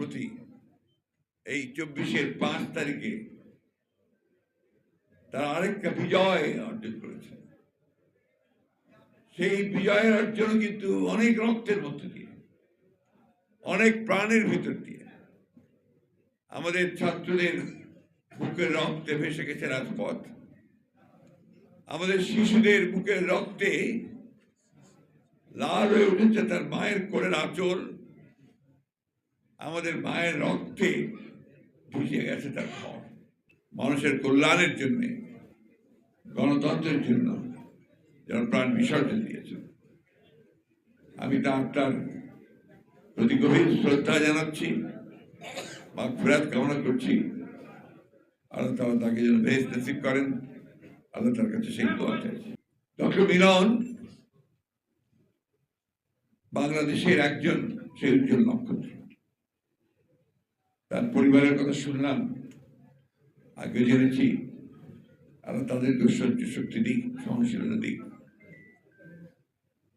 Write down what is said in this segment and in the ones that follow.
সম্প্রতি এই চব্বিশের পাঁচ তারিখে তারা আরেকটা বিজয় অর্জন করেছে। সেই বিজয়ের অর্জন কিন্তু অনেক রক্তের মধ্য দিয়ে, অনেক প্রাণের ভিতর দিয়ে। আমাদের ছাত্রদের বুকের রক্তে ভেসে গেছে রাজপথ। আমাদের শিশুদের বুকের রক্তে লাল হয়ে উঠেছে তার মায়ের কোলের আঁচল। আমাদের মায়ের রক্তে ভিজে গেছে তার ঘর। মানুষের কল্যাণের জন্য, গণতন্ত্রের জন্য যেন প্রাণ বিসর্জন দিয়েছেন আমি তার প্রতি গভীর শ্রদ্ধা জানাচ্ছি বা ফেরাত কামনা করছি। আল্লাহ তালা তাকে যেন বেশ নসিব করেন। আল্লাহ তার কাছে সেই দোয়া চাইছি ডক্টর মিলন বাংলাদেশের একজন সেই উজ্জ্বল নক্ষত্র। তার পরিবারের কথা শুনলাম, আগে জেনেছি। আল্লাহ তাদের দুঃসহ্য শক্তি দিক, সহনশীলতা দিক।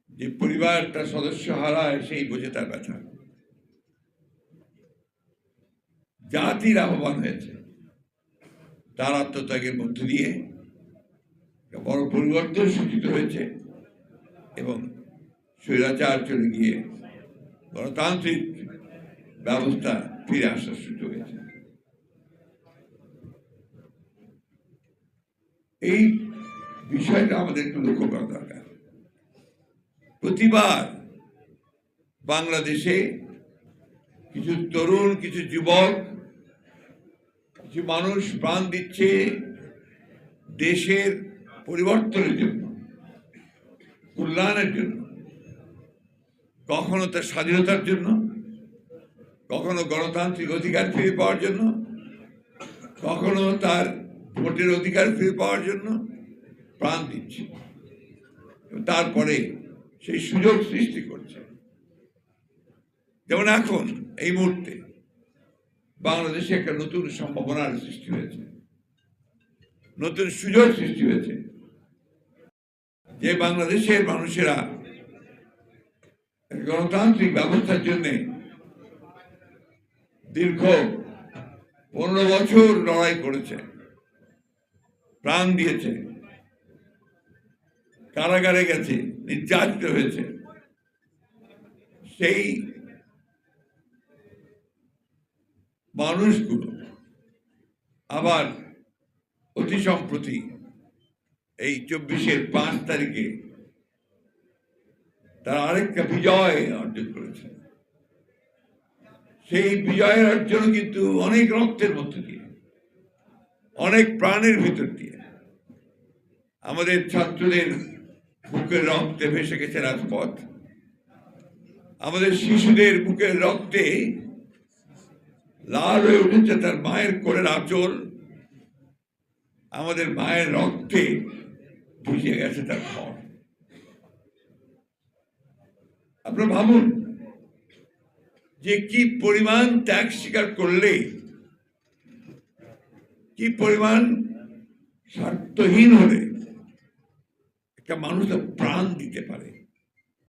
যে পরিবার তার সদস্য হারায়, সেই বোঝে তার ব্যথা। জাতির আহ্বান হয়েছে, তার আত্মত্যাগের মধ্য দিয়ে। বড় পরিবর্তন সূচিত হয়েছে এবং স্বৈরাচার চলে গিয়ে গণতান্ত্রিক ব্যবস্থা ফিরে আসার সুযোগ হয়েছে। এই বিষয়টা আমাদের একটু লক্ষ্য করা দরকার। প্রতিবার বাংলাদেশে কিছু তরুণ, কিছু যুবক, কিছু মানুষ প্রাণ দিচ্ছে দেশের পরিবর্তনের জন্য, কল্যাণের জন্য, কখনো তার স্বাধীনতার জন্য কখনো গণতান্ত্রিক অধিকার ফিরে পাওয়ার জন্য, কখনো তার ভোটের অধিকার ফিরে পাওয়ার জন্য প্রাণ দিচ্ছে। তারপরে সেই সুযোগ সৃষ্টি করছে। যেমন এখন, এই মুহূর্তে বাংলাদেশে একটা নতুন সম্ভাবনার সৃষ্টি হয়েছে। নতুন সুযোগ সৃষ্টি হয়েছে। যে বাংলাদেশের মানুষেরা গণতান্ত্রিক ব্যবস্থার জন্য দীর্ঘ পনেরো বছর লড়াই করেছে, প্রাণ দিয়েছে, কারাগারে গেছে, নির্যাতিত হয়েছে। সেই মানুষগুলো আবার অতি সম্প্রতি এই চব্বিশের পাঁচ তারিখে তারা আরেকটা বিজয় অর্জন করেছে। সেই বিজয়ের অর্জন কিন্তু অনেক রক্তের মধ্য দিয়ে, অনেক প্রাণের ভিতর দিয়ে। আমাদের ছাত্রদের বুকের রক্তে ভেসে গেছে রাজপথ। আমাদের শিশুদের বুকের রক্তে লাল হয়ে উঠেছে তার মায়ের কোলের আঁচল। আমাদের মায়ের রক্তে ভিজে গেছে তার ঘর। আপনারা ভাবুন যে কি পরিমাণ ত্যাগ স্বীকার করলে, কি পরিমাণ স্বার্থহীন হলে একটা মানুষ প্রাণ দিতে পারে।